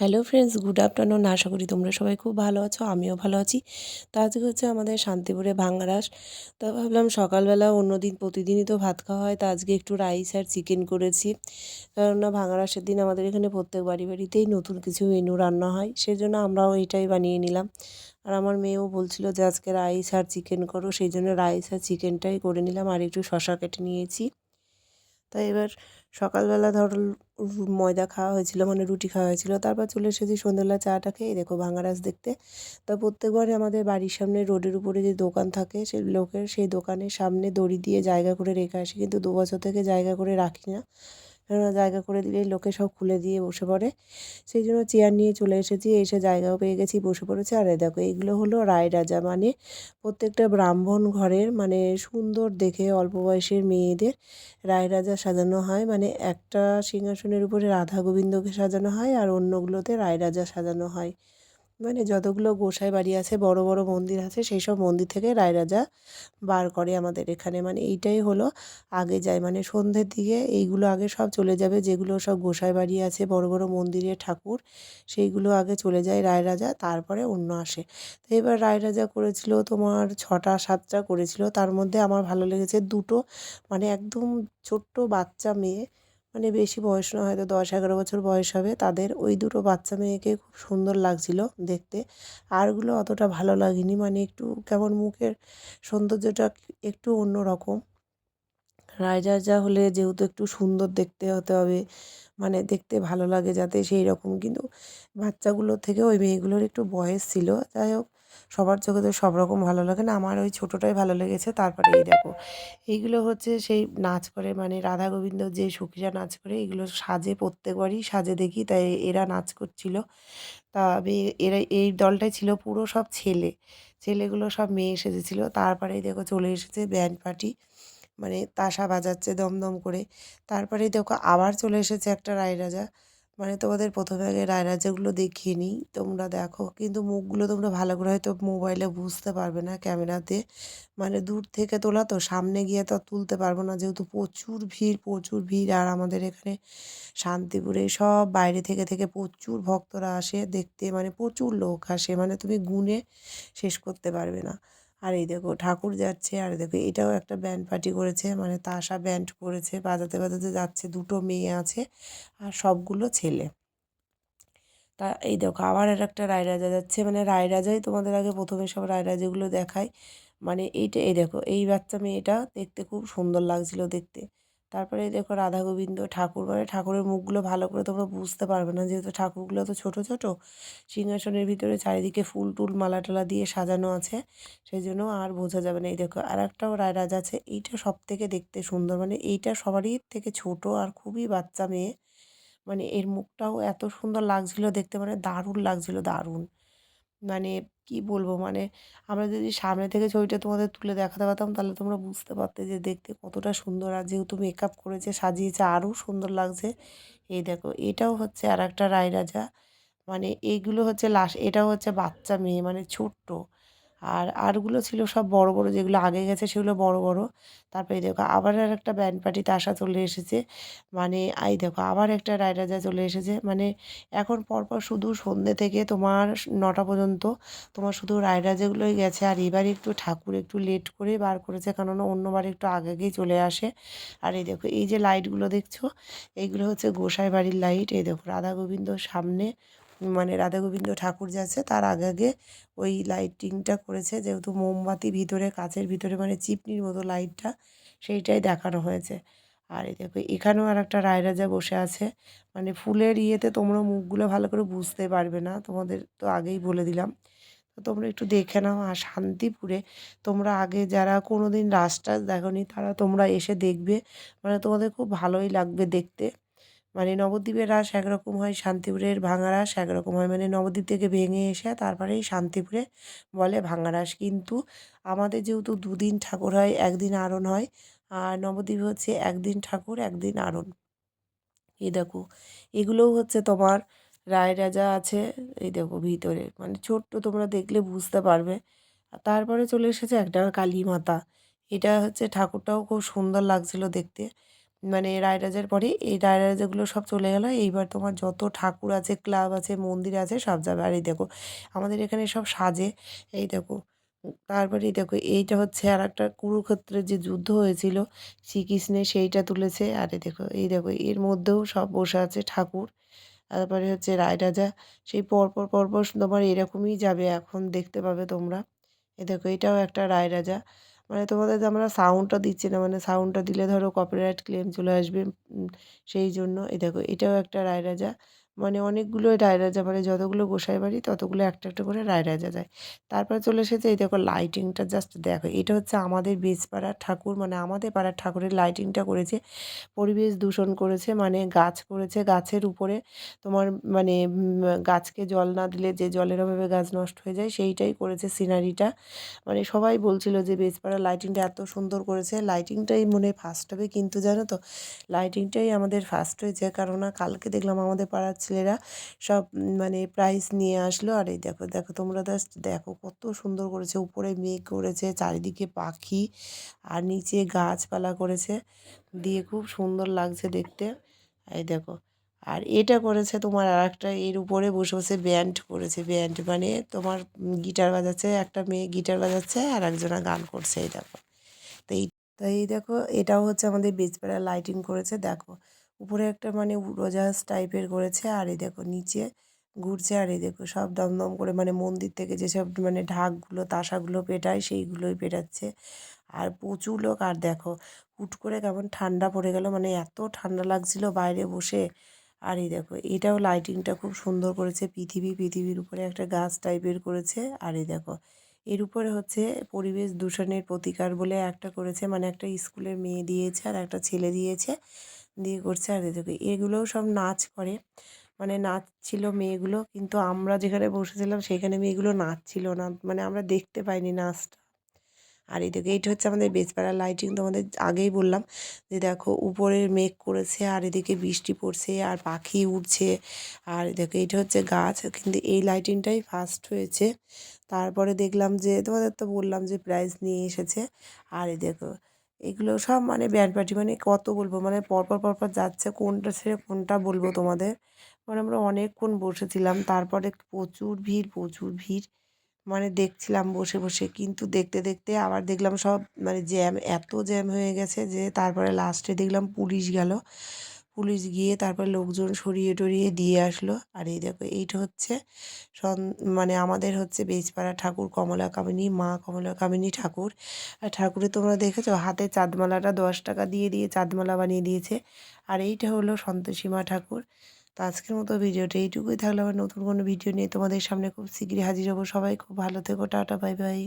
Hello friends good afternoon আশা করি তোমরা সবাই খুব ভালো আছো, আমিও ভালো আছি। তো আজকে হচ্ছে আমাদের শান্তিপুরে ভাঙ্গারাস তো ভাবলাম সকালবেলা অন্যদিন প্রতিদিনই তো ভাত খাওয়া হয়, তো আজকে একটু রাইস আর চিকেন করেছি। কেননা ভাঙ্গারাসের দিন আমাদের এখানে প্রত্যেক বাড়ি বাড়িতেই নতুন কিছু মেনু রান্না হয়, সেজন্য আমরাও এইটাই বানিয়ে নিলাম। আর আমার মেয়েও বলছিল যে, আজকে রাইস আর চিকেন করো। সেই জন্য রাইস আর চিকেনটাই করে নিলাম, আর একটু শশা কেটে নিয়েছি। তাই এবার সকালবেলা ধরো ময়দা খাওয়া হয়েছিল মানে রুটি খাওয়া হয়েছিল। তারপর চলে এসেছি সন্ধ্যেবেলা চাটা খেয়ে দেখো ভাঙারাজ দেখতে। তা প্রত্যেকবারে আমাদের বাড়ির সামনে রোডের উপরে যে দোকান থাকে, সে লোকের সেই দোকানের সামনে দড়ি দিয়ে জায়গা করে রেখে আসি। কিন্তু দু বছর থেকে জায়গা করে রাখি না। কেননা জায়গা করে দিলেই লোকে সব খুলে দিয়ে বসে পড়ে। সেই জন্য চেয়ার নিয়ে চলে এসেছি, এসে জায়গাও পেয়ে গেছি, বসে পড়েছে। আর দেখো এইগুলো হলো রায় রাজা। মানে প্রত্যেকটা ব্রাহ্মণ ঘরের মানে সুন্দর দেখে অল্প বয়সের মেয়েদের রায় রাজা সাজানো হয়। মানে একটা সিংহাসনের উপরে রাধা গোবিন্দকে সাজানো হয় আর অন্যগুলোতে রায় রাজা সাজানো হয়। মানে যতগুলো গোসাই বাড়ি আছে, বড় বড় মন্দির আছে, সেই সব মন্দির থেকে রায়রাজা বার করে আমাদের এখানে। মানে এইটাই হলো আগে যায়। মানে সন্ধ্যের দিকে এইগুলো আগে সব চলে যাবে। যেগুলো সব গোসাই বাড়ি আছে, বড় বড় মন্দিরের ঠাকুর, সেইগুলো আগে চলে যায় রায়রাজা, তারপরে অন্য আসে। তো এবার রায়রাজা করেছিল তোমার ছটা, সাতটা করেছিল। তার মধ্যে আমার ভালো লেগেছে দুটো। মানে একদম ছোট্ট বাচ্চা মেয়ে মানে বেশি বয়স না হয়তো দশ এগারো বছর বয়স হবে। তাদের ওই দুটো বাচ্চা মেয়েকে খুব সুন্দর লাগছিল দেখতে। আরগুলো অতটা ভালো লাগেনি মানে একটু কেমন মুখের সৌন্দর্যটা একটু অন্য রকম রাজা হলে যেহেতু একটু সুন্দর দেখতে হতে হবে মানে দেখতে ভালো লাগে যাতে সেই রকম কিন্তু বাচ্চাগুলোর থেকে ওই মেয়েগুলোর একটু বয়স ছিল। যাই হোক সবার চোখে তো সব রকম ভালো লাগে না। আমার ওই ছোটোটাই ভালো লেগেছে। তারপরে এই দেখো, এইগুলো হচ্ছে সেই নাচ করে মানে রাধা গোবিন্দ যে সখীরা নাচ করে, এগুলো সাজে প্রত্যেকবারই সাজে দেখি, তাই এরা নাচ করছিল। তবে এরা, এই দলটাই ছিল পুরো সব ছেলে। ছেলেগুলো সব মেয়ে এসেছিল তারপরেই দেখো চলে এসেছে ব্যান্ড পার্টি মানে তাসা বাজাচ্ছে দমদম করে। তারপরেই দেখো আবার চলে এসেছে একটা রায় রাজা মানে তোমাদের প্রথমে আগে রায়রাজাগুলো দেখিয়ে নিই। তোমরা দেখো, কিন্তু মুখগুলো তোমরা ভালো করে হয়তো মোবাইলে বুঝতে পারবে না ক্যামেরাতে। মানে দূর থেকে তোলা তো, সামনে গিয়ে তো তুলতে পারব না, যেহেতু প্রচুর ভিড় প্রচুর ভিড়। আর আমাদের এখানে শান্তিপুরে সব বাইরে থেকে থেকে প্রচুর ভক্তরা আসে, দেখতে মানে প্রচুর লোক আসে। মানে তুমি গুনে শেষ করতে পারবে না। আর এই দেখো ঠাকুর যাচ্ছে, আর দেখো এটাও একটা ব্যান্ড পার্টি করেছে মানে তাসা ব্যান্ড করেছে, বাজাতে বাজাতে যাচ্ছে, দুটো মেয়ে আছে আর সবগুলো ছেলে। তা এই দেখো আবার আর একটা রায় রাজা যাচ্ছে মানে রায় রাজাই তোমাদের আগে প্রথমে সব রায় রাজাগুলো দেখায়। মানে এইটা, এই দেখো এই বাচ্চা মেয়েটা দেখতে খুব সুন্দর লাগছিল দেখতে। তারপরে দেখো রাধা গোবিন্দ ঠাকুর মানে ঠাকুরের মুখগুলো ভালো করে তোমরা বুঝতে পারবে না, যেহেতু ঠাকুরগুলো তো ছোট ছোট, সিংহাসনের ভিতরে চারিদিকে ফুল টুল, মালা টালা দিয়ে সাজানো আছে সেই জন্য আর বোঝা যাবে না। এই দেখো আর একটাও রায়রাজ আছে, এইটা সব থেকে দেখতে সুন্দর মানে এইটা সবারই থেকে ছোট আর খুবই বাচ্চা মেয়ে মানে এর মুখটাও এত সুন্দর লাগছিল দেখতে মানে দারুণ লাগছিল, দারুণ। মানে কি বলব? মানে আমরা যদি সামনে থেকে ছবিটা তোমাদের তুলে দেখাতে পারতাম, তাহলে তোমরা বুঝতে পারতে যে দেখতে কতটা সুন্দর। আর যেহেতু মেকআপ করেছে, সাজিয়েছে আরও সুন্দর লাগছে। এই দেখো, এটাও হচ্ছে আর একটা রায়রাজা মানে এইগুলো হচ্ছে লাশ, এটাও হচ্ছে বাচ্চা মেয়ে মানে ছোট্ট। আর আরগুলো ছিল সব বড় বড়, যেগুলো আগে গেছে সেগুলো বড় বড়। তারপরে দেখো, আবার আর একটা ব্যান্ড পার্টি তাসা চলে এসেছে। মানে এই দেখো, আবার একটা রায়রাজা চলে এসেছে। মানে এখন পরপর শুধু সন্ধ্যে থেকে তোমার নটা পর্যন্ত তোমার শুধু রায়রাজাগুলোই গেছে, আর এবার একটু ঠাকুর একটু লেট করে বার করেছে, কেননা অন্যবার একটু আগে আগেই চলে আসে। আর এই দেখো, এই যে লাইটগুলো দেখছ, এইগুলো হচ্ছে গোসাই বাড়ির লাইট এই দেখো, রাধা গোবিন্দর সামনে মানে রাধা গোবিন্দ ঠাকুর যাচ্ছে তার আগে আগে ওই লাইটিংটা করেছে। যেহেতু মোমবাতি ভিতরে, কাচের ভিতরে মানে চিপনির মতো লাইটটা সেইটাই দেখানো হয়েছে। আর এই দেখো, এখানেও আর একটা রায়রাজা বসে আছে। মানে ফুলের ইয়েতে তোমরা মুখগুলো ভালো করে বুঝতে পারবে না, তোমাদের তো আগেই বলে দিলাম। তো তোমরা একটু দেখে নাও, আর শান্তিপুরে তোমরা আগে যারা কোনো দিন রাস্তা দেখো তারা তোমরা এসে দেখবে। মানে তোমাদের খুব ভালোই লাগবে দেখতে। মানে নবদ্বীপের রাস একরকম হয়, শান্তিপুরের ভাঙা রাস একরকম হয়। মানে নবদ্বীপ থেকে ভেঙে এসে তারপরেই শান্তিপুরে বলে ভাঙা রাস। কিন্তু আমাদের যেহেতু দুদিন ঠাকুর হয়, একদিন আরণ হয়, আর নবদ্বীপ হচ্ছে একদিন ঠাকুর, একদিন আরণ এই দেখো, এগুলোও হচ্ছে তোমার রায় রাজা আছে, এই দেখো ভিতরে। মানে ছোট্ট তোমরা দেখলে বুঝতে পারবে। তারপরে চলে এসেছে একটা কালী মাতা এটা হচ্ছে ঠাকুরটাও খুব সুন্দর লাগছিল দেখতে। মানে রায়রাজার পরে এই রায়রাজাগুলো সব চলে গেলো। এইবার তোমার যত ঠাকুর আছে, ক্লাব আছে, মন্দির আছে, সব যাবে। আর এই দেখো, আমাদের এখানে সব সাজে। এই দেখো তারপরে দেখো, এইটা হচ্ছে আর একটা কুরুক্ষেত্রের যে যুদ্ধ হয়েছিল শ্রীকৃষ্ণের সেইটা তুলেছে। আর এই দেখো এই দেখো, এর মধ্যেও সব বসে আছে ঠাকুর। তারপরে হচ্ছে রায়রাজা, সেই পরপর পরপর তোমার এরকমই যাবে এখন, দেখতে পাবে তোমরা। এ দেখো, এটাও একটা রায়রাজা। মানে তোমাদের আমরা সাউন্ডটা দিচ্ছি না মানে সাউন্ডটা দিলে ধরো কপিরাইট ক্লেম চলে আসবে সেই জন্য। এই দেখো, এটাও একটা রায়রাজা। মানে অনেকগুলো রায়রাজা মানে যতগুলো গোসাই বাড়ি, ততগুলো একটা একটা করে রায়রাজা যায়। তারপরে চলে এসেছে এই দেখো লাইটিংটা জাস্ট দেখো, এটা হচ্ছে আমাদের বেজপাড়ার ঠাকুর মানে আমাদের পাড়ার ঠাকুরের লাইটিংটা করেছে, পরিবেশ দূষণ করেছে মানে গাছ করেছে, গাছের উপরে তোমার মানে গাছকে জল না দিলে যে জলের অভাবে গাছ নষ্ট হয়ে যায়, সেইটাই করেছে সিনারিটা মানে সবাই বলছিল যে বেজপাড়ার লাইটিংটা এত সুন্দর করেছে লাইটিংটাই মনে ফার্স্ট হবে, কিন্তু জানো তো লাইটিংটাই আমাদের ফার্স্ট হয়েছে কারণ কালকে দেখলাম আমাদের পাড়ার ছেলেরা সব মানে প্রাইজ নিয়ে আসলো। আর এই দেখো দেখো তোমরা জাস্ট দেখো কত সুন্দর করেছে। উপরে মেঘ করেছে, চারিদিকে পাখি আর নিচে গাছপালা করেছে। দিয়ে খুব সুন্দর লাগছে দেখতে। এই দেখো, আর এটা করেছে তোমার আর একটা এর উপরে বসে বসে ব্যান্ড করেছে। ব্যান্ড মানে তোমার গিটার বাজাচ্ছে, একটা মেয়ে গিটার বাজাচ্ছে আর একজনা গান করছে। এই দেখো, তো এই তো এই দেখো, এটাও হচ্ছে আমাদের বেজপাড়া লাইটিং করেছে। দেখো উপরে একটা মানে উড়োজাহাজ টাইপের করেছে, আর এই দেখো নিচে ঘুরছে, আর এই দেখো সব দমদম করে মানে মন্দির থেকে যেসব মানে ঢাকগুলো, তাসাগুলো পেটায় সেইগুলোই পেটাচ্ছে। আর প্রচুর লোক, আর দেখো হুট করে কেমন ঠান্ডা পড়ে গেল মানে এত ঠান্ডা লাগছিল বাইরে বসে। আর এই দেখো এটাও লাইটিংটা খুব সুন্দর করেছে, পৃথিবী পৃথিবীর উপরে একটা গাছ টাইপের করেছে। আর এই দেখো এর উপরে হচ্ছে পরিবেশ দূষণের প্রতিকার বলে একটা করেছে মানে একটা স্কুলের মেয়ে দিয়েছে, আর একটা ছেলে দিয়েছে। দিয়ে করছে আর দেখো এগুলোও সব নাচ করে। মানে নাচ ছিল মেয়েগুলো, কিন্তু আমরা যেখানে বসেছিলাম সেখানে মেয়েগুলো নাচছিল না। মানে আমরা দেখতে পাইনি নাচটা। আর এদিকে এইটা হচ্ছে আমাদের বেজপাড়ার লাইটিং তোমাদের আগেই বললাম যে দেখো উপরের মেঘ করেছে আর এদিকে বৃষ্টি পড়ছে আর পাখি উঠছে আর দেখো এইটা হচ্ছে গাছ, কিন্তু এই লাইটিংটাই ফার্স্ট হয়েছে। তারপরে দেখলাম যে তোমাদের তো বললাম যে প্রাইজ নিয়ে এসেছে। আর এই দেখো এগুলো সব মানে ব্যান্ড পার্টি মানে কত বলব? মানে পরপর পরপর যাচ্ছে, কোনটা ছেড়ে কোনটা বলব তোমাদের? মানে আমরা অনেকক্ষণ বসেছিলাম, তারপরে প্রচুর ভিড় প্রচুর ভিড় মানে দেখছিলাম বসে বসে। কিন্তু দেখতে দেখতে আবার দেখলাম সব মানে জ্যাম, এত জ্যাম হয়ে গেছে যে তারপরে লাস্টে দেখলাম পুলিশ গেল। পুলিশ গিয়ে তারপর লোকজন সরিয়ে টরিয়ে দিয়ে আসলো। আর এই দেখো, এইটা হচ্ছে সন মানে আমাদের হচ্ছে বেজপাড়া ঠাকুর, কমলা কামিনী, মা কমলা কামিনী ঠাকুর। আর ঠাকুরে তোমরা দেখেছ, হাতে চাঁদমালাটা দশ টাকা দিয়ে দিয়ে চাঁদমালা বানিয়ে দিয়েছে। আর এইটা হলো সন্তোষী মা ঠাকুর। তো আজকের মতো ভিডিওটা এইটুকুই। থাকলে আবার নতুন কোনো ভিডিও নিয়ে তোমাদের সামনে খুব শীঘ্রই হাজির হব। সবাই খুব ভালো থেকো। Tata, bye bye.